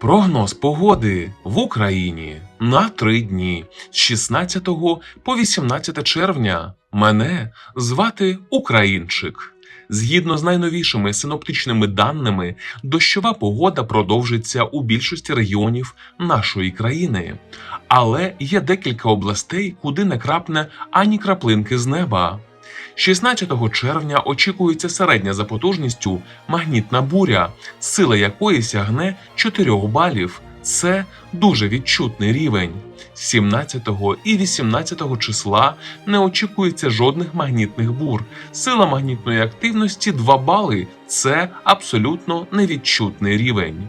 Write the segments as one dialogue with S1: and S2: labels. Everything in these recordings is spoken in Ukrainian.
S1: Прогноз погоди в Україні на три дні з 16 по 18 червня. Мене звати Українчик. Згідно з найновішими синоптичними даними, дощова погода продовжиться у більшості регіонів нашої країни. Але є декілька областей, куди не крапне ані краплинки з неба. 16 червня очікується середня за потужністю магнітна буря, сила якої сягне 4 балів. Це дуже відчутний рівень. 17 і 18 числа не очікується жодних магнітних бур. Сила магнітної активності 2 бали. Це абсолютно невідчутний рівень.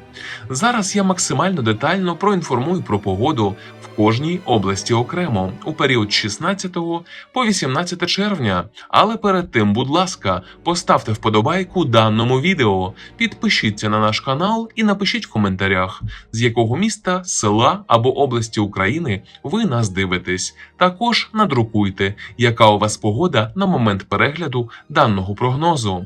S1: Зараз я максимально детально проінформую про погоду кожній області окремо у період 16 по 18 червня. Але перед тим, будь ласка, поставте вподобайку даному відео, підпишіться на наш канал і напишіть в коментарях, з якого міста, села або області України ви нас дивитесь. Також надрукуйте, яка у вас погода на момент перегляду даного прогнозу.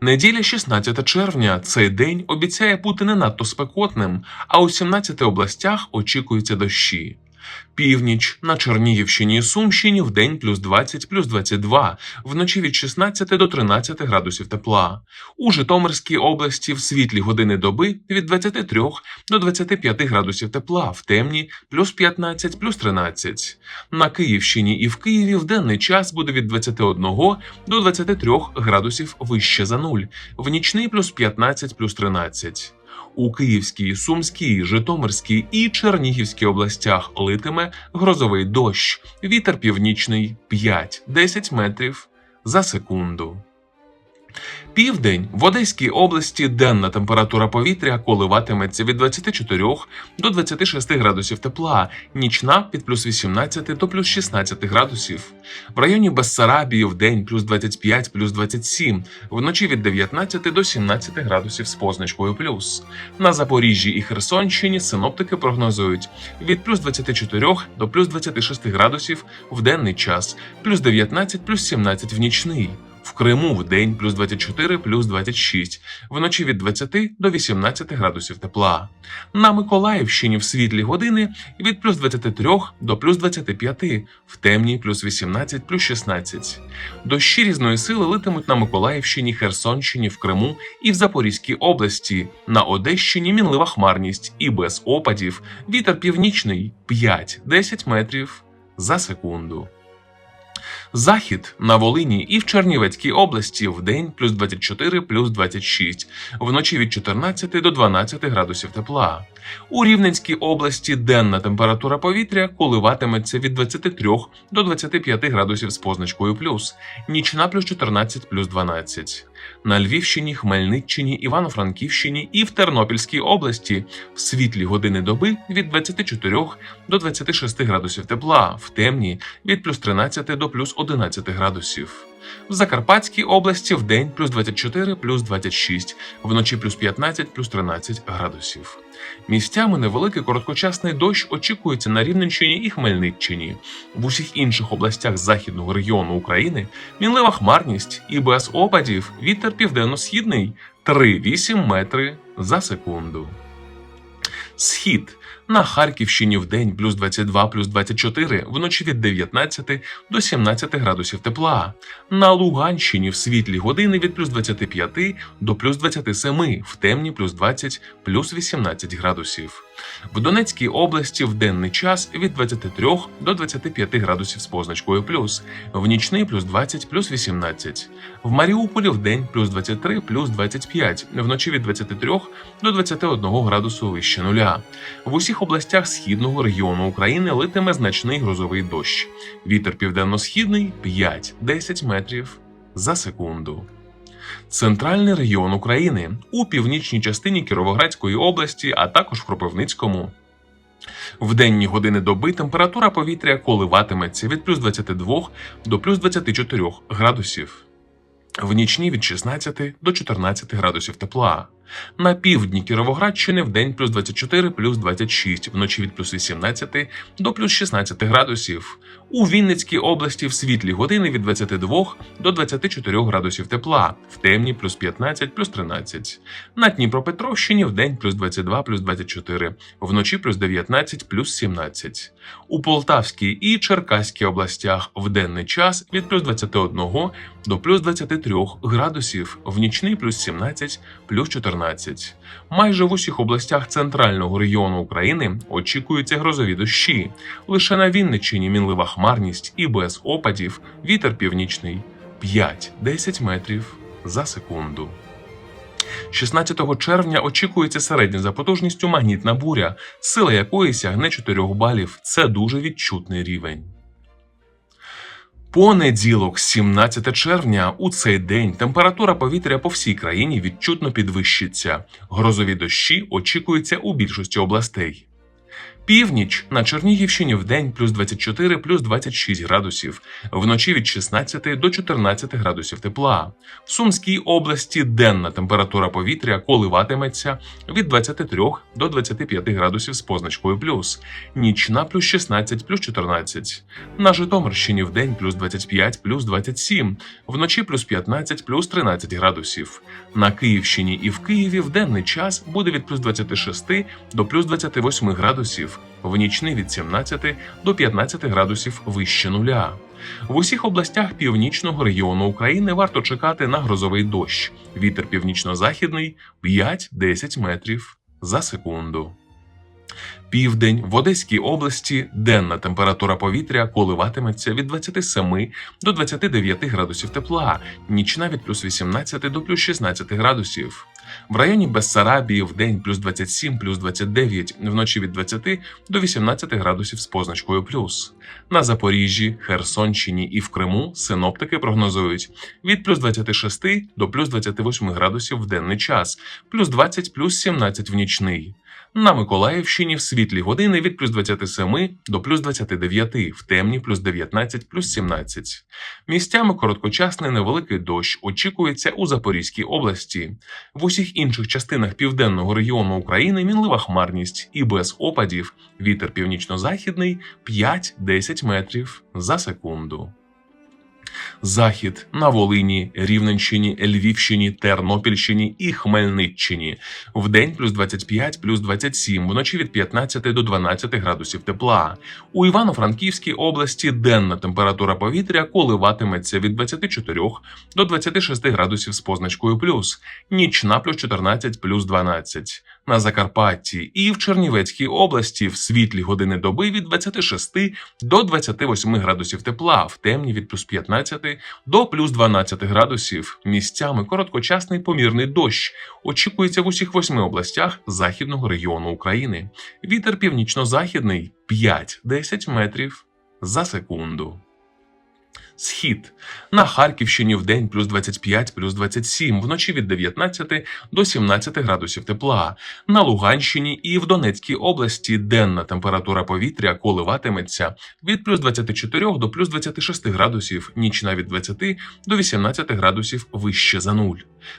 S1: Неділя 16 червня. Цей день обіцяє бути не надто спекотним, а у 17 областях очікуються дощі. Північ на Чернігівщині і Сумщині в день плюс 20, плюс 22, вночі від 16 до 13 градусів тепла. У Житомирській області в світлі години доби від 23 до 25 градусів тепла, в темні плюс 15, плюс 13. На Київщині і в Києві в денний час буде від 21 до 23 градусів вище за нуль, в нічний плюс 15, плюс 13. У Київській, Сумській, Житомирській і Чернігівській областях литиме грозовий дощ. Вітер північний 5-10 метрів за секунду. Південь в Одеській області денна температура повітря коливатиметься від 24 до 26 градусів тепла, нічна від плюс 18 до плюс 16 градусів. В районі Бессарабії в день плюс 25 плюс 27, вночі від 19 до 17 градусів з позначкою плюс. На Запоріжжі і Херсонщині синоптики прогнозують від плюс 24 до плюс 26 градусів в денний час, плюс 19 плюс 17 в нічний. В Криму в день плюс 24 плюс 26, вночі від 20 до 18 градусів тепла. На Миколаївщині в світлі години від плюс 23 до плюс 25, в темній плюс 18 плюс 16. Дощі різної сили литимуть на Миколаївщині, Херсонщині, в Криму і в Запорізькій області. На Одещині мінлива хмарність і без опадів. Вітер північний 5-10 метрів за секунду. Захід на Волині і в Чернівецькій області в день плюс 24 плюс 26, вночі від 14 до 12 градусів тепла. У Рівненській області денна температура повітря коливатиметься від 23 до 25 градусів з позначкою плюс, нічна плюс 14 плюс 12. На Львівщині, Хмельниччині, Івано-Франківщині і в Тернопільській області в світлі години доби від 24 до 26 градусів тепла, в темні від плюс 13 до плюс 11 градусів. В Закарпатській області в день плюс 24 плюс 26, вночі плюс 15 плюс 13 градусів. Місцями невеликий короткочасний дощ очікується на Рівненщині і Хмельниччині. В усіх інших областях західного регіону України мінлива хмарність і без опадів вітер південно-східний 3-8 метри за секунду. Схід на Харківщині в день плюс 22 плюс 24, вночі від 19 до 17 градусів тепла. На Луганщині в світлі години від плюс 25 до плюс 27, в темні плюс 20 плюс 18 градусів. В Донецькій області в денний час від 23 до 25 градусів з позначкою плюс, в нічний плюс 20 плюс 18. В Маріуполі в день плюс 23 плюс 25, вночі від 23 до 21 градусу вище нуля. В усіх областях східного регіону України литиме значний грозовий дощ. Вітер південно-східний 5-10 метрів за секунду. Центральний регіон України у північній частині Кіровоградської області, а також в Кропивницькому. В денні години доби температура повітря коливатиметься від плюс 22 до плюс 24 градусів. В нічні від 16 до 14 градусів тепла. На півдні Кіровоградщини в день плюс 24, плюс 26, вночі від плюс 18 до плюс 16 градусів. У Вінницькій області в світлі години від 22 до 24 градусів тепла, в темні плюс 15, плюс 13. На Дніпропетровщині в день плюс 22, плюс 24, вночі плюс 19, плюс 17. У Полтавській і Черкаській областях в денний час від плюс 21 до плюс 23 градусів, в нічний плюс 17, плюс 14. Майже в усіх областях центрального регіону України очікуються грозові дощі. Лише на Вінниччині мінлива хмарність і без опадів вітер північний 5-10 метрів за секунду. 16 червня очікується середня за потужністю магнітна буря, сила якої сягне 4 балів. Це дуже відчутний рівень. Понеділок, 17 червня, у цей день температура повітря по всій країні відчутно підвищиться. Грозові дощі очікуються у більшості областей. Північ на Чернігівщині в день плюс 24, плюс 26 градусів, вночі від 16 до 14 градусів тепла. В Сумській області денна температура повітря коливатиметься від 23 до 25 градусів з позначкою плюс, нічна плюс 16, плюс 14. На Житомирщині в день плюс 25, плюс 27, вночі плюс 15, плюс 13 градусів. На Київщині і в Києві в денний час буде від плюс 26 до плюс 28 градусів, в нічний від 17 до 15 градусів вище нуля. В усіх областях північного регіону України варто чекати на грозовий дощ. Вітер північно-західний 5-10 метрів за секунду. Південь в Одеській області денна температура повітря коливатиметься від 27 до 29 градусів тепла, нічна від плюс 18 до плюс 16 градусів. В районі Бессарабії в день плюс 27, плюс 29, вночі від 20 до 18 градусів з позначкою плюс. На Запоріжжі, Херсонщині і в Криму синоптики прогнозують від плюс 26 до плюс 28 градусів в денний час, плюс 20, плюс 17 в нічний. На Миколаївщині в світлі години від плюс 27 до плюс 29, в темні плюс 19, плюс 17. Місцями короткочасний невеликий дощ очікується у Запорізькій області. В усіх інших частинах південного регіону України мінлива хмарність і без опадів вітер північно-західний 5-10 метрів за секунду. Захід на Волині, Рівненщині, Львівщині, Тернопільщині і Хмельниччині. Вдень плюс 25, плюс 27, вночі від 15 до 12 градусів тепла. У Івано-Франківській області денна температура повітря коливатиметься від 24 до 26 градусів з позначкою плюс, нічна плюс 14, плюс 12. На Закарпатті і в Чернівецькій області в світлі години доби від 26 до 28 градусів тепла, в темні від плюс 15 до плюс 12 градусів. Місцями короткочасний помірний дощ очікується в усіх восьми областях західного регіону України. Вітер північно-західний 5-10 метрів за секунду. Схід на Харківщині в день плюс 25, плюс 27, вночі від 19 до 17 градусів тепла. На Луганщині і в Донецькій області денна температура повітря коливатиметься від плюс 24 до плюс 26 градусів, нічна від 20 до 18 градусів вище за нуль.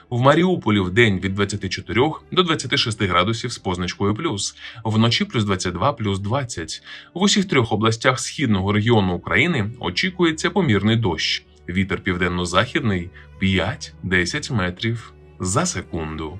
S1: В Маріуполі в день від 24 до 26 градусів з позначкою плюс, вночі плюс 22, плюс 20. В усіх трьох областях східного регіону України очікується помірний дощ. Вітер південно-західний 5-10 метрів за секунду.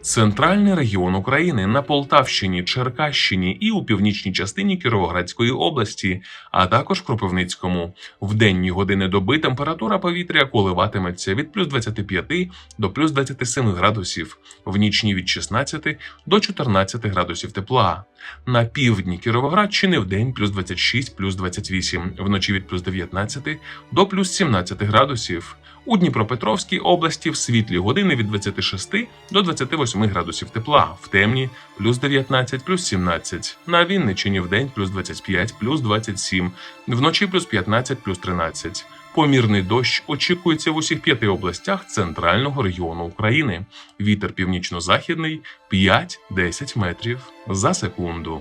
S1: Центральний регіон України на Полтавщині, Черкащині і у північній частині Кіровоградської області, а також Кропивницькому. В денні години доби температура повітря коливатиметься від плюс 25 до плюс 27 градусів, в нічні від 16 до 14 градусів тепла. На півдні Кіровоградщини в день плюс 26, плюс 28, вночі від плюс 19 до плюс 17 градусів. У Дніпропетровській області в світлі години від 26 до 28 градусів тепла, в темні плюс 19, плюс 17. На Вінниччині в день плюс 25, плюс 27, вночі плюс 15, плюс 13. Помірний дощ очікується в усіх п'яти областях центрального регіону України. Вітер північно-західний 5-10 метрів за секунду.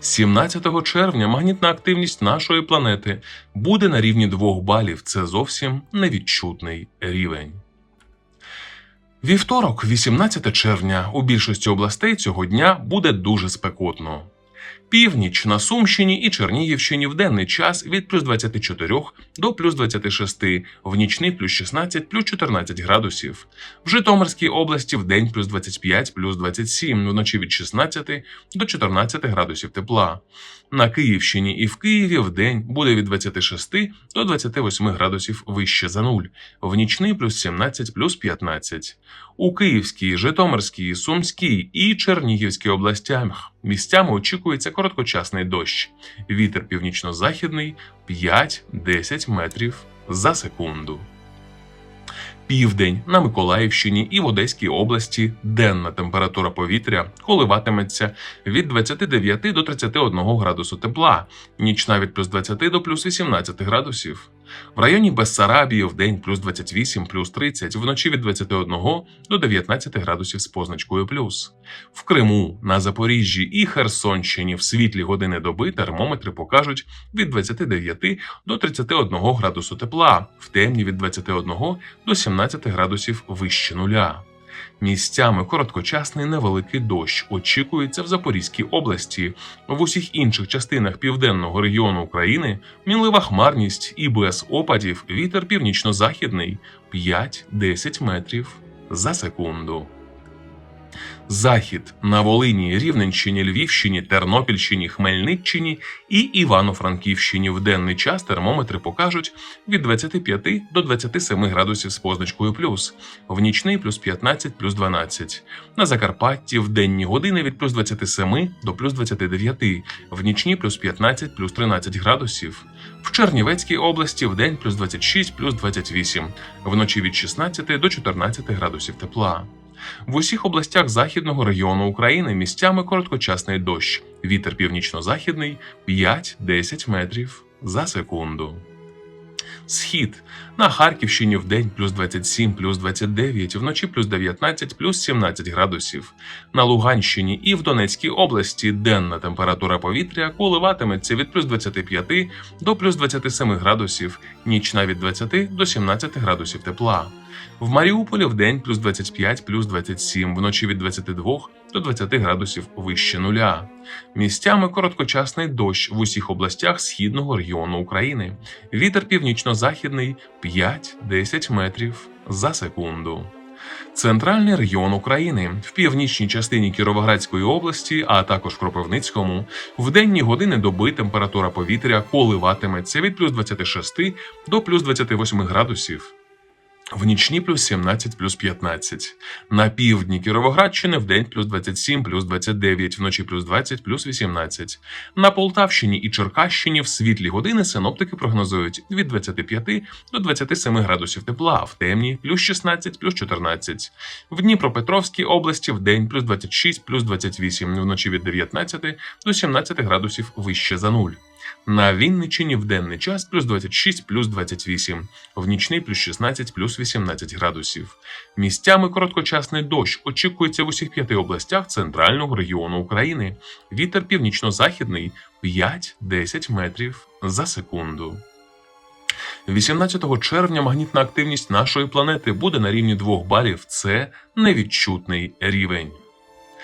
S1: 17 червня магнітна активність нашої планети буде на рівні 2 балів. Це зовсім невідчутний рівень. Вівторок, 18 червня, у більшості областей цього дня буде дуже спекотно. Північ на Сумщині і Чернігівщині в денний час від плюс 24 до плюс 26, в нічний плюс 16, плюс 14 градусів. В Житомирській області в день плюс 25, плюс 27, вночі від 16 до 14 градусів тепла. На Київщині і в Києві в день буде від 26 до 28 градусів вище за нуль, в нічний плюс 17, плюс 15. У Київській, Житомирській, Сумській і Чернігівській областях місцями очікується короткочасний дощ. Вітер північно-західний 5-10 метрів за секунду. Південь на Миколаївщині і в Одеській області денна температура повітря коливатиметься від 29 до 31 градусу тепла, нічна від плюс 20 до плюс 18 градусів. В районі Бессарабії в день плюс 28, плюс 30, вночі від 21 до 19 градусів з позначкою плюс. В Криму, на Запоріжжі і Херсонщині в світлі години доби термометри покажуть від 29 до 31 градусу тепла, в темні від 21 до 17 градусів вище нуля. Місцями короткочасний невеликий дощ очікується в Запорізькій області. В усіх інших частинах південного регіону України мінлива хмарність і без опадів вітер північно-західний 5-10 метрів за секунду. Захід на Волині, Рівненщині, Львівщині, Тернопільщині, Хмельниччині і Івано-Франківщині в денний час термометри покажуть від 25 до 27 градусів з позначкою плюс, в нічний плюс 15 плюс 12. На Закарпатті в денні години від плюс 27 до плюс 29, в нічні плюс 15 плюс 13 градусів. В Чернівецькій області в день плюс 26 плюс 28, вночі від 16 до 14 градусів тепла. В усіх областях західного регіону України місцями короткочасний дощ. Вітер північно-західний 5-10 метрів за секунду. Схід на Харківщині в день плюс 27, плюс 29, вночі плюс 19, плюс 17 градусів. На Луганщині і в Донецькій області денна температура повітря коливатиметься від плюс 25 до плюс 27 градусів, нічна від 20 до 17 градусів тепла. В Маріуполі в день плюс 25, плюс 27, вночі від 22 до 20 градусів вище нуля. Місцями короткочасний дощ в усіх областях східного регіону України. Вітер північно-західний 5-10 метрів за секунду. Центральний регіон України в північній частині Кіровоградської області, а також Кропивницькому, в денні години доби температура повітря коливатиметься від плюс 26 до плюс 28 градусів. В нічні плюс 17, плюс 15. На півдні Кіровоградщини в день плюс 27, плюс 29, вночі плюс 20, плюс 18. На Полтавщині і Черкащині в світлі години синоптики прогнозують від 25 до 27 градусів тепла, в темні плюс 16, плюс 14. В Дніпропетровській області в день плюс 26, плюс 28, вночі від 19 до 17 градусів вище за нуль. На Вінничині в денний час плюс 26, плюс 28, в нічний плюс 16, плюс 18 градусів. Місцями короткочасний дощ очікується в усіх п'яти областях центрального регіону України. Вітер північно-західний 5-10 метрів за секунду. 18 червня магнітна активність нашої планети буде на рівні 2 балів. Це невідчутний рівень.